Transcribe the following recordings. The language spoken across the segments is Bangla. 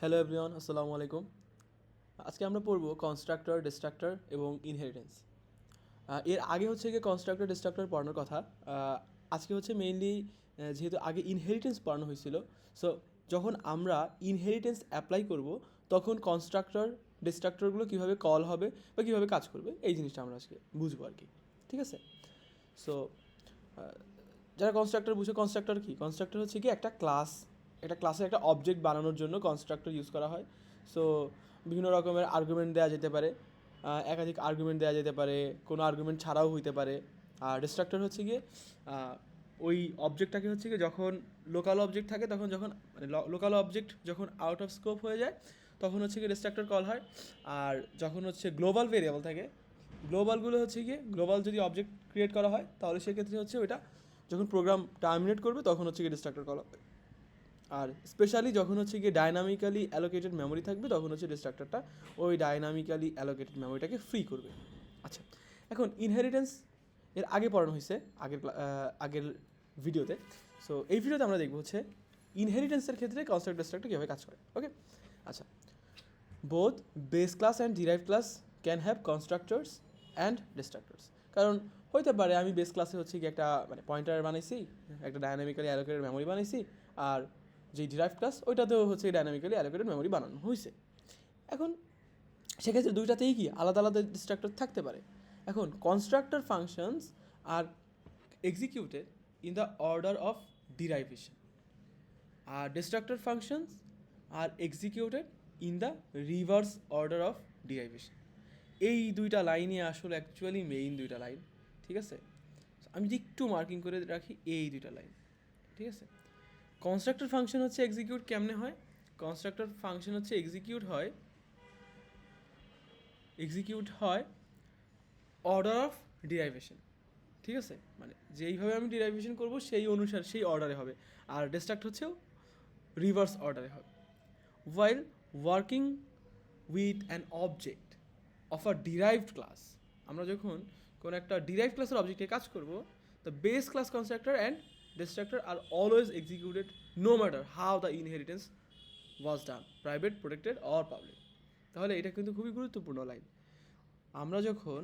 হ্যালো এভরিওয়ান, আসসালামু আলাইকুম। আজকে আমরা পড়ব কনস্ট্রাক্টর ডিস্ট্রাক্টর এবং ইনহেরিটেন্স এর আগে হচ্ছে গিয়ে কনস্ট্রাক্টর ডিস্ট্রাক্টর পড়ানোর কথা। আজকে হচ্ছে মেইনলি যেহেতু আগে ইনহেরিটেন্স পড়ানো হয়েছিল সো যখন আমরা ইনহেরিটেন্স অ্যাপ্লাই করব, তখন কনস্ট্রাক্টর ডিস্ট্রাক্টরগুলো কীভাবে কল হবে বা কীভাবে কাজ করবে, এই জিনিসটা আমরা আজকে বুঝব আর কি। ঠিক আছে? সো যারা কনস্ট্রাক্টর বুঝে কনস্ট্রাক্টর কি? কনস্ট্রাক্টর হচ্ছে কি একটা ক্লাস একটা ক্লাসের একটা অবজেক্ট বানানোর জন্য কনস্ট্রাক্টর ইউজ করা হয়। সো বিভিন্ন রকমের আর্গুমেন্ট দেওয়া যেতে পারে। একাধিক আর্গুমেন্ট দেওয়া যেতে পারে, কোনো আর্গুমেন্ট ছাড়াও হইতে পারে। আর ডিস্ট্রাক্টর হচ্ছে গিয়ে ওই অবজেক্টটাকে হচ্ছে গিয়ে যখন লোকাল অবজেক্ট থাকে, তখন যখন মানে লোকাল অবজেক্ট যখন আউট অফ স্কোপ হয়ে যায়, তখন হচ্ছে গিয়ে ডিস্ট্রাক্টর কল হয়। আর যখন হচ্ছে গ্লোবাল ভেরিয়েবল থাকে গ্লোবালগুলো হচ্ছে গিয়ে গ্লোবাল যদি অবজেক্ট ক্রিয়েট করা হয়, তাহলে সেক্ষেত্রে হচ্ছে ওইটা যখন প্রোগ্রাম টার্মিনেট করবে, তখন হচ্ছে গিয়ে ডিস্ট্রাক্টর কল হবে। আর স্পেশালি যখন হচ্ছে গিয়ে ডাইনামিক্যালি অ্যালোকেটেড মেমোরি থাকবে, তখন হচ্ছে ডিস্ট্রাক্টরটা ওই ডাইনামিক্যালি অ্যালোকেটেড মেমোরিটাকে ফ্রি করবে। আচ্ছা এখন ইনহেরিটেন্স এর আগে পড়ানো হয়েছে, আগের আগের ভিডিওতে সো এই ভিডিওতে আমরা দেখব হচ্ছে ইনহেরিটেন্সের ক্ষেত্রে কনস্ট্রাক্ট ডিস্ট্রাক্টর কীভাবে কাজ করে ওকে আচ্ছা both base class and derive class can have constructors and destructors কারণ হইতে পারে আমি বেস ক্লাসে হচ্ছে কি একটা মানে পয়েন্টার বানাইছি, একটা ডায়নামিক্যালি অ্যালোকেটেড মেমোরি বানাইছি, আর যে ডিরাইভ ক্লাস ওইটাতেও হচ্ছে ডায়নামিক্যালি অ্যালোকেটেড মেমোরি বানানো হয়েছে এখন সেক্ষেত্রে দুইটাতেই কি আলাদা আলাদা ডিস্ট্রাক্টর থাকতে পারে। এখন constructor functions are executed in the order of derivation R destructor functions are executed in the reverse order of derivation এই দুইটা লাইনে আসলে অ্যাকচুয়ালি মেইন দুইটা লাইন ঠিক আছে? আমি যদি একটু মার্কিং করে রাখি, এই দুইটা লাইন ঠিক আছে? কনস্ট্রাক্টর ফাংশন হচ্ছে এক্সিকিউট কেমনে হয়? কনস্ট্রাক্টর ফাংশন হচ্ছে এক্সিকিউট হয় এক্সিকিউট হয় অর্ডার অফ ডিরাইভেশন ঠিক আছে? মানে যেইভাবে আমি ডিরাইভেশন করব, সেই অনুসার, সেই অর্ডারে হবে। আর ডিস্ট্রাক্ট হচ্ছেও রিভার্স অর্ডারে হবে। While working with an object of a derived class আমরা যখন কোনো একটা ডিরাইভ ক্লাসের অবজেক্টে কাজ করব the base class constructor and destructor are always executed no matter how the inheritance was done private protected or public তাহলে এটা কিন্তু খুবই গুরুত্বপূর্ণ লাইন আমরা যখন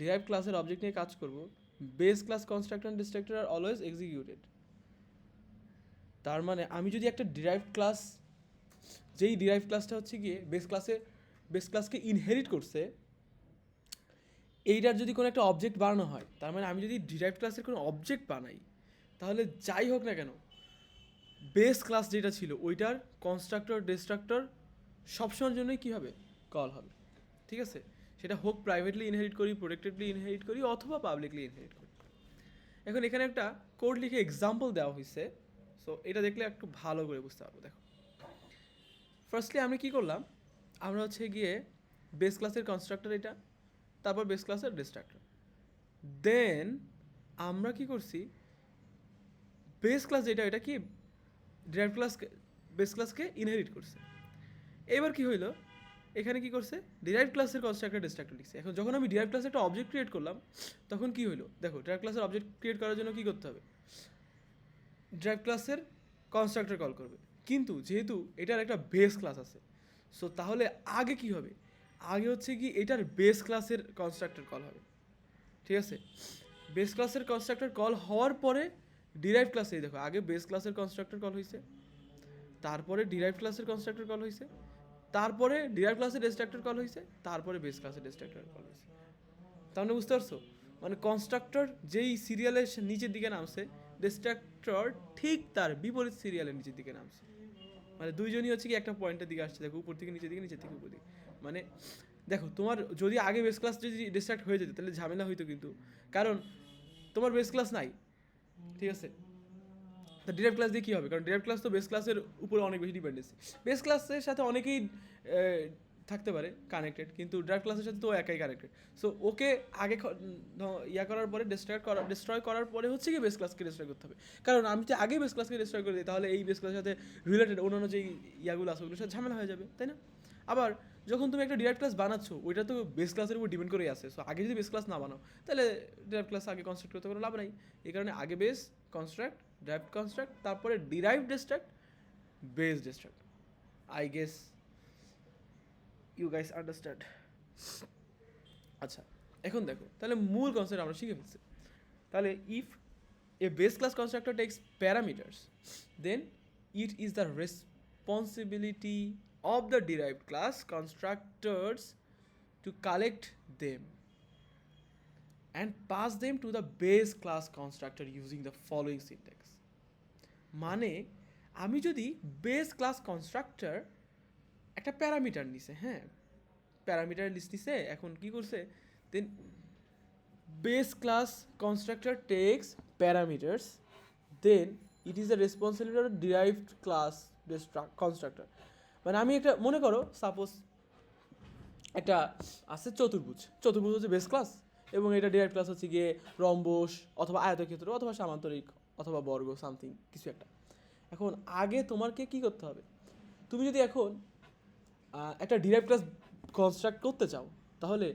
ডিরাইভ ক্লাসের অবজেক্ট নিয়ে কাজ করব base class constructor and destructor are always executed তার মানে আমি যদি একটা ডিরাইভ ক্লাস যেই ডিরাইভ ক্লাসটা হচ্ছে গিয়ে বেস ক্লাসে বেস ক্লাসকে ইনহেরিট করছে, এইটার যদি কোনো একটা অবজেক্ট বানানো হয়, তার মানে আমি যদি ডিরাইভ ক্লাসের কোনো অবজেক্ট বানাই তাহলে যাই হোক না কেন বেস ক্লাস যেটা ছিল, ওইটার কনস্ট্রাক্টর ডিস্ট্রাক্টর সবসময়ের জন্যই কী হবে? কল হবে। ঠিক আছে? সেটা হোক প্রাইভেটলি ইনহেরিট করি প্রোটেক্টেডলি ইনহেরিট করি, অথবা পাবলিকলি ইনহেরিট করি। এখন এখানে একটা কোড লিখে এক্সাম্পল দেওয়া হয়েছে সো এটা দেখলে একটু ভালো করে বুঝতে পারব, দেখো। ফার্স্টলি আমি কি করলাম? আমরা হচ্ছে গিয়ে বেস ক্লাসের কনস্ট্রাক্টর এটা, তারপর বেস ক্লাসের ডিস্ট্রাক্টর দেন আমরা কি করছি? বেস ক্লাস যেটা, এটা কি? ড্রাইভ ক্লাস বেস ক্লাসকে ইনহেরিট করছে। এবার কি হইল? এখানে কি করছে? ডিরাইভ ক্লাসের কনস্ট্রাক্টর ডিস্ট্রাক্টর লিখছে। এখন যখন আমি ডিরাইভ ক্লাসে একটা অবজেক্ট ক্রিয়েট করলাম, তখন কি হইল? দেখো ডিরাইভ ক্লাসের অবজেক্ট ক্রিয়েট করার জন্য কি করতে হবে? ড্রাইভ ক্লাসের কনস্ট্রাক্টর কল করবে। কিন্তু যেহেতু এটার একটা বেস ক্লাস আছে সো তাহলে আগে কি হবে? আগে হচ্ছে কি এটার বেস ক্লাসের কনস্ট্রাক্টর কল হবে। ঠিক আছে? বেস ক্লাসের কনস্ট্রাক্টর কল হওয়ার পরে ডিরাইভ ক্লাসে দেখো, আগে বেস ক্লাসের কনস্ট্রাক্টর কল হয়েছে তারপরে ডিরাইভ ক্লাসের কনস্ট্রাক্টর কল হয়েছে তারপরে ডিরাইভ ক্লাসের ডিস্ট্রাক্টর কল হয়েছে তারপরে বেস ক্লাসের ডিস্ট্রাক্টর কল হয়েছে তাহলে বুঝতে পারছ? মানে কনস্ট্রাক্টর যেই সিরিয়ালের নিচের দিকে নামছে ডিস্ট্রাক্টর ঠিক তার বিপরীত সিরিয়ালের নিচের দিকে নামছে। মানে দুইজনই হচ্ছে কি একটা পয়েন্টের দিকে আসছে, দেখো, উপর থেকে নিচের দিকে, নিচের থেকে উপর দিকে। মানে দেখো, তোমার যদি আগে বেস ক্লাস যদি ডিস্ট্রাক্ট হয়ে যেত, তাহলে ঝামেলা হইতো কিন্তু। কারণ তোমার বেস ক্লাস নাই। ঠিক আছে? তা ডিরাইভ ক্লাস দিয়ে কী হবে? কারণ ডিরাইভ ক্লাস তো বেস ক্লাসের উপরে অনেক বেশি ডিপেন্ডেন্সি বেস ক্লাসের সাথে অনেকেই থাকতে পারে কানেক্টেড কিন্তু ড্রাইভ ক্লাসের সাথে তো একাই কানেক্টেড সো ওকে আগে ইয়া করার পরে ডিস্ট্রয় করা ডিস্ট্রয় করার পরে হচ্ছে কি বেস ক্লাসকে ডিস্ট্রয় করতে হবে। কারণ আমি যদি আগে বেস ক্লাসকে ডিস্ট্রয় করে দিই, তাহলে এই বেস ক্লাসের সাথে রিলেটেড অন্যান্য যেই ইয়াগুলো আছে, ওগুলোর সাথে ঝামেলা হয়ে যাবে, তাই না? আবার যখন তুমি একটা ডিরাইভ ক্লাস বানাচ্ছ, ওইটা তো বেস ক্লাসের উপর ডিপেন্ড করেই আসে সো আগে যদি বেস ক্লাস না বানাও, তাহলে ডিরাইভ ক্লাস আগে কনস্ট্রাক্ট করতে কোনো লাভ নাই। এই কারণে আগে বেস কনস্ট্রাক্ট ড্রাইভ কনস্ট্রাক্ট তারপরে derive destruct base destruct I guess you guys understand আচ্ছা এখন দেখো, তাহলে মূল কনসেপ্ট আমরা শিখে ফেলছি। তাহলে if a base class constructor takes parameters then it is the responsibility of the derived class constructors to collect them and pass them to the base class constructor using the following syntax. মানে আমি যদি বেস ক্লাস কনস্ট্রাক্টর একটা প্যারামিটার নিছে হ্যাঁ? প্যারামিটার লিস্ট নিছে, এখন কি করছে? Then base class constructor takes parameters then it is the responsibility of derived class constructor মানে আমি একটা, মনে করো সাপোজ একটা আছে চতুর্ভুজ চতুর্ভুজ হচ্ছে বেস ক্লাস এবং এটা ডিরাইভ ক্লাস হচ্ছে গিয়ে রম্বস অথবা আয়তক্ষেত্র অথবা সামান্তরিক অথবা বর্গ সামথিং কিছু একটা। এখন আগে তোমাকে কি করতে হবে? তুমি যদি এখন একটা ডিরাইভ ক্লাস কনস্ট্রাক্ট করতে চাও, তাহলে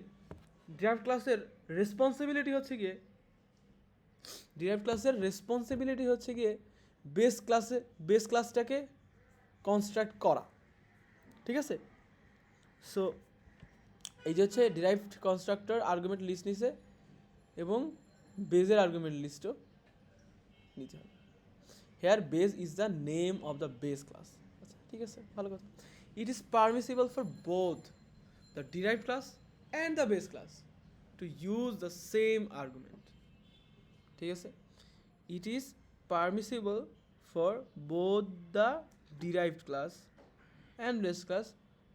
ডিরাইভ ক্লাসের রেসপন্সিবিলিটি হচ্ছে গিয়ে ডিরাইভ ক্লাসের রেসপন্সিবিলিটি হচ্ছে গিয়ে বেস ক্লাসে বেস ক্লাসটাকে কনস্ট্রাক্ট করা, ঠিক আছে? সো এই যে হচ্ছে ডিরাইভড কনস্ট্রাক্টর আর্গুমেন্ট লিস্ট নিছে এবং বেজের আর্গুমেন্ট লিস্টও নিতে হবে। Here base is the name of the base class আচ্ছা ঠিক আছে? ভালো কথা। It is permissible for both the derive class and the base class to use the same argument ঠিক আছে? It is permissible for both the derived class and base class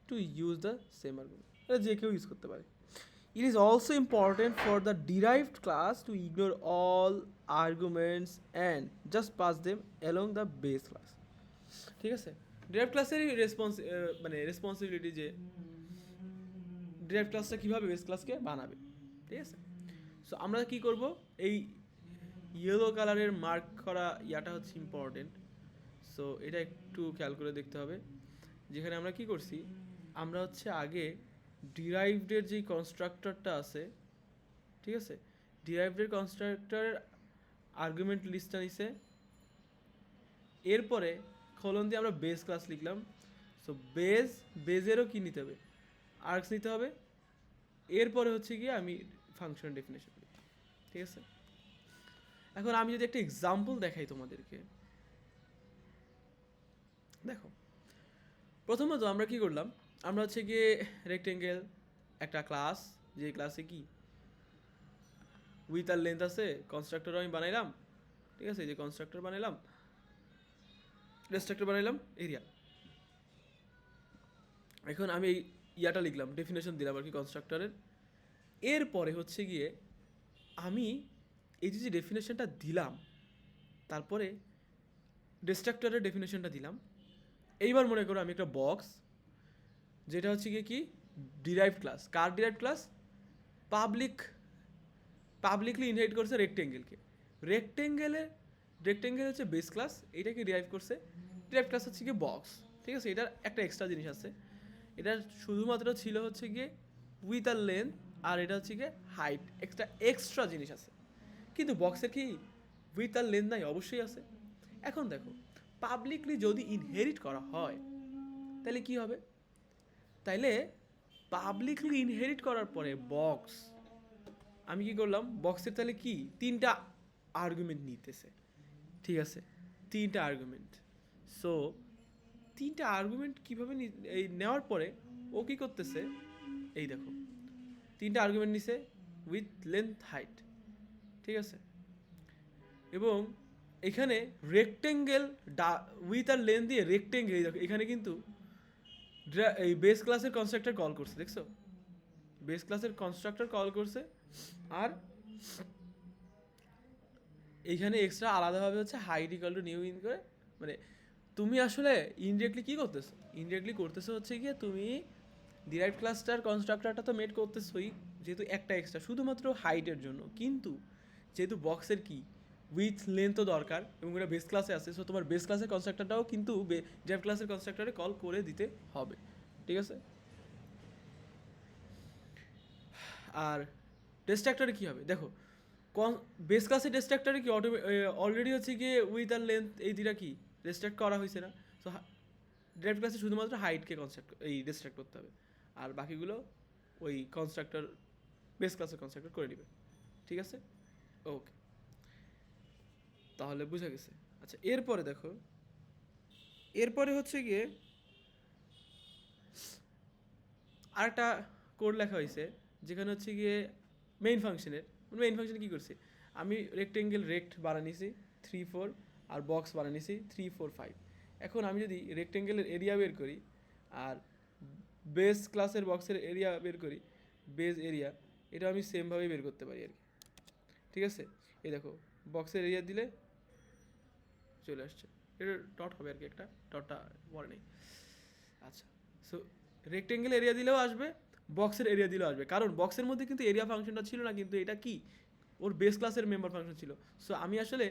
to use the same argument এটা যে কেউ ইউজ করতে পারে। It is also important for the derived class to ignore all arguments and just pass them along the base class ঠিক আছে? ডিরাইভ ক্লাসেরই রেসপন্স মানে রেসপন্সিবিলিটি যে ডিরাইভ ক্লাসটা কীভাবে বেস ক্লাসকে বানাবে, ঠিক আছে? সো আমরা কি করব? এই ইয়েলো কালারের মার্ক করা ইয়াটা হচ্ছে ইম্পর্টেন্ট সো এটা একটু খেয়াল করে দেখতে হবে। যেখানে আমরা কি করছি? আমরা হচ্ছে আগে ডিরাইভডের যেই কনস্ট্রাক্টরটা আছে, ঠিক আছে? ডিরাইভডের কনস্ট্রাক্টরের আর্গুমেন্ট লিস্টটা নিছে। এরপরে খলন দিয়ে আমরা বেস ক্লাস লিখলাম। সো বেস বেজেরও কি নিতে হবে? আর্কস নিতে হবে। এরপরে হচ্ছে গিয়ে আমি ফাংশন ডেফিনেশন ঠিক আছে? এখন আমি যদি একটা এক্সাম্পল দেখাই তোমাদেরকে। দেখো, প্রথমত আমরা কি করলাম? আমরা হচ্ছে গিয়ে রেক্টেঙ্গেল একটা ক্লাস যে ক্লাসে কি? উইথ আর লেন্থ আছে কনস্ট্রাক্টর আমি বানাইলাম। ঠিক আছে? যে কনস্ট্রাক্টর বানাইলাম। রেস্ট্রাক্টর বানাইলাম এরিয়া এখন আমি এই ইয়াটা লিখলাম ডেফিনেশন দিলাম আর কি কনস্ট্রাক্টরের এরপরে হচ্ছে গিয়ে আমি এই যে ডেফিনেশনটা দিলাম, তারপরে ডিস্ট্রাক্টরের ডেফিনেশনটা দিলাম। এইবার মনে করো আমি একটা বক্স যেটা হচ্ছে গিয়ে কি? ডিরাইভ ক্লাস কার derive class public publicly invite করছে রেক্টেঙ্গেলকে রেক্টেঙ্গেলে রেক্টেঙ্গেল হচ্ছে বেস ক্লাস এইটাকে ডিরাইভ করছে? ডিরাইভ ক্লাস হচ্ছে গিয়ে বক্স ঠিক আছে? এটার একটা এক্সট্রা জিনিস আছে। এটা শুধুমাত্র ছিল হচ্ছে গিয়ে উইথ আর লেন্থ আর এটা হচ্ছে গিয়ে হাইট একটা এক্সট্রা জিনিস আছে। কিন্তু বক্সের কি উইথ আর লেন্থ নাই? অবশ্যই আছে। এখন দেখো পাবলিকলি যদি ইনহেরিট করা হয়, তাহলে কি হবে? তাইলে পাবলিকলি ইনহেরিট করার পরে বক্স আমি কি করলাম? বক্সের তাহলে কি? তিনটা আর্গুমেন্ট নিতেছে। ঠিক আছে? তিনটা আর্গুমেন্ট সো তিনটা আর্গুমেন্ট কীভাবে এই নেওয়ার পরে ও কী করতেছে? এই দেখো। তিনটা আর্গুমেন্ট নিছে উইথ লেন্থ হাইট ঠিক আছে? এবং এখানে রেক্টেঙ্গেল ডা উইথ আর লেন্থ দিয়ে রেক্টেঙ্গেল দেখো, এখানে কিন্তু এই বেস ক্লাসের কনস্ট্রাক্টর কল করছে, দেখছ? বেস ক্লাসের কনস্ট্রাক্টর কল করছে আর এইখানে এক্সট্রা আলাদাভাবে হচ্ছে height equal to new in করে মানে তুমি আসলে ইনডিরেক্টলি কী করতেছো? ইনডিরেক্টলি করতেছো হচ্ছে গিয়ে তুমি ডিরাইভ ক্লাসটার কনস্ট্রাক্টরটা তো মেড করতেছোই, যেহেতু একটা এক্সট্রা শুধুমাত্র হাইটের জন্য। কিন্তু যেহেতু বক্সের কি? উইথ লেন্থও দরকার এবং এটা বেস ক্লাসে আছে সো তোমার বেস ক্লাসের কনস্ট্রাক্টরটাও কিন্তু ডিরাইভ ক্লাসের কনস্ট্রাক্টরে কল করে দিতে হবে। ঠিক আছে? আর ডিস্ট্রাক্টরে কী হবে? দেখো কন বেস ক্লাসে ডিস্ট্রাক্টরে কি অটো অলরেডি হচ্ছে গিয়ে উইথ আর লেন্থ এই দুটা কি? ডিস্ট্রাক্ট করা হয়েছে না। সো ড্রাইভ ক্লাসে শুধুমাত্র হাইটকে কনস্ট্রাক্ট এই রেস্ট্রাক্ট করতে হবে। আর বাকিগুলো ওই কনস্ট্রাক্টর বেস ক্লাসের কনস্ট্রাক্টর করে নেবে। ঠিক আছে? ওকে তাহলে বুঝা গেছে। আচ্ছা এরপরে দেখো। এরপরে হচ্ছে গিয়ে আরেকটা কোড লেখা হয়েছে যেখানে হচ্ছে গিয়ে মেইন ফাংশনের মেইন ফাংশনে কী করছি? আমি রেক্টেঙ্গেল রেক্ট বানানিছি থ্রি ফোর আর বক্স বানানিছি থ্রি ফোর ফাইভ এখন আমি যদি রেক্টেঙ্গেলের এরিয়া বের করি আর বেস ক্লাসের বক্সের এরিয়া বের করি বেস এরিয়া এটা আমি সেমভাবেই বের করতে পারি আর কি। ঠিক আছে? এই দেখো বক্সের এরিয়া দিলে চলে আসছে। এটা ডট হবে আর কি একটা ডটটা মনে নেই। আচ্ছা সো রেক্টেঙ্গেল এরিয়া দিলেও আসবে বক্সের এরিয়া দিলেও আসবে। কারণ বক্সের মধ্যে কিন্তু এরিয়া ফাংশনটা ছিল না, কিন্তু এটা কি? ওর বেস ক্লাসের মেম্বার ফাংশন ছিল। সো আমি আসলে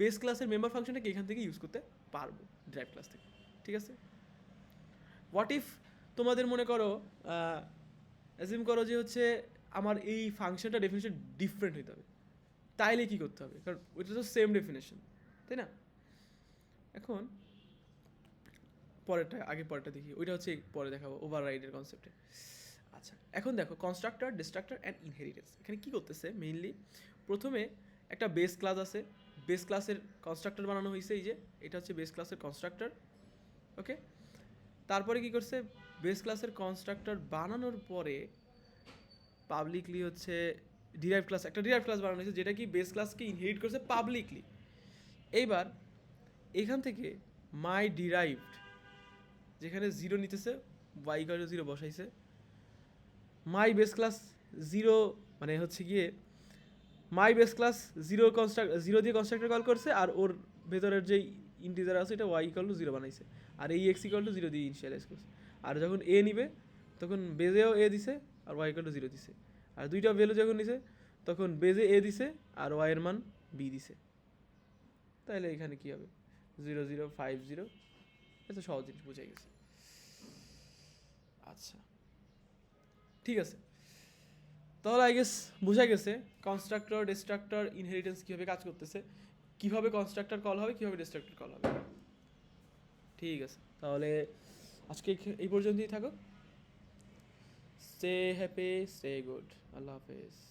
বেস ক্লাসের মেম্বার ফাংশনটাকে এখান থেকে ইউজ করতে পারব ড্রাইভ ক্লাস থেকে, ঠিক আছে? হোয়াট ইফ তোমাদের মনে করো অ্যাজিউম করো যে হচ্ছে আমার এই ফাংশনটা ডেফিনেশন ডিফারেন্ট হইতে হবে, তাইলে কী করতে হবে? কারণ ওইটা তো সেম ডেফিনেশন তাই না? এখন পরেরটা আগে পরেরটা দেখি, ওইটা হচ্ছে পরে দেখাবো ওভার রাইডের কনসেপ্টে আচ্ছা এখন দেখো কনস্ট্রাক্টর ডিস্ট্রাক্টর অ্যান্ড ইনহেরিটেন্স এখানে কী করতেছে? মেইনলি প্রথমে একটা বেস ক্লাস আছে বেস ক্লাসের কনস্ট্রাক্টর বানানো হয়েছে এই যে, এটা হচ্ছে বেস ক্লাসের কনস্ট্রাক্টর ওকে তারপরে কি করছে? বেস ক্লাসের কনস্ট্রাক্টর বানানোর পরে পাবলিকলি হচ্ছে ডিরাইভ ক্লাস একটা ডিরাইভ ক্লাস বানানো হয়েছে, যেটা কি বেস ক্লাসকে ইনহেরিট করছে পাবলিকলি এইবার এখান থেকে মাই ডিরাইভড যেখানে জিরো নিতেছে ওয়াই জিরো বসাইছে মাই বেস ক্লাস জিরো মানে হচ্ছে গিয়ে my base class zero construct zero দিয়ে কনস্ট্রাক্টর কল করছে আর ওর ভেতরের যে ইন্টিজার আছে, এটা ওয়াই ইকাল টু জিরো বানাইছে। আর এই এক্স ইকাল টু জিরো দিয়ে ইনিশিয়ালাইজ করছে। আর যখন এ নিবে, তখন বেজেও এ দিছে আর ওয়াই ইকাল টু জিরো দিছে। আর দুইটা ভ্যালু যখন নিছে, তখন বেজে এ দিছে আর ওয়াইয়ের মান বি দিছে। তাহলে এখানে কি হবে? জিরো জিরো ফাইভ জিরো এত সহজ জিনিস বুঝে গেছে। আচ্ছা। ঠিক আছে। তাহলে আই গেস বোঝা গেছে কনস্ট্রাক্টর ডিস্ট্রাক্টর ইনহেরিটেন্স কীভাবে কাজ করতেছে, কীভাবে কনস্ট্রাক্টর কল হবে, কীভাবে ডিস্ট্রাক্টর কল হবে। ঠিক আছে, তাহলে আজকে এই- পর্যন্তই থাকো স্টে হ্যাপি স্টে গুড আল্লাহ হাফেজ।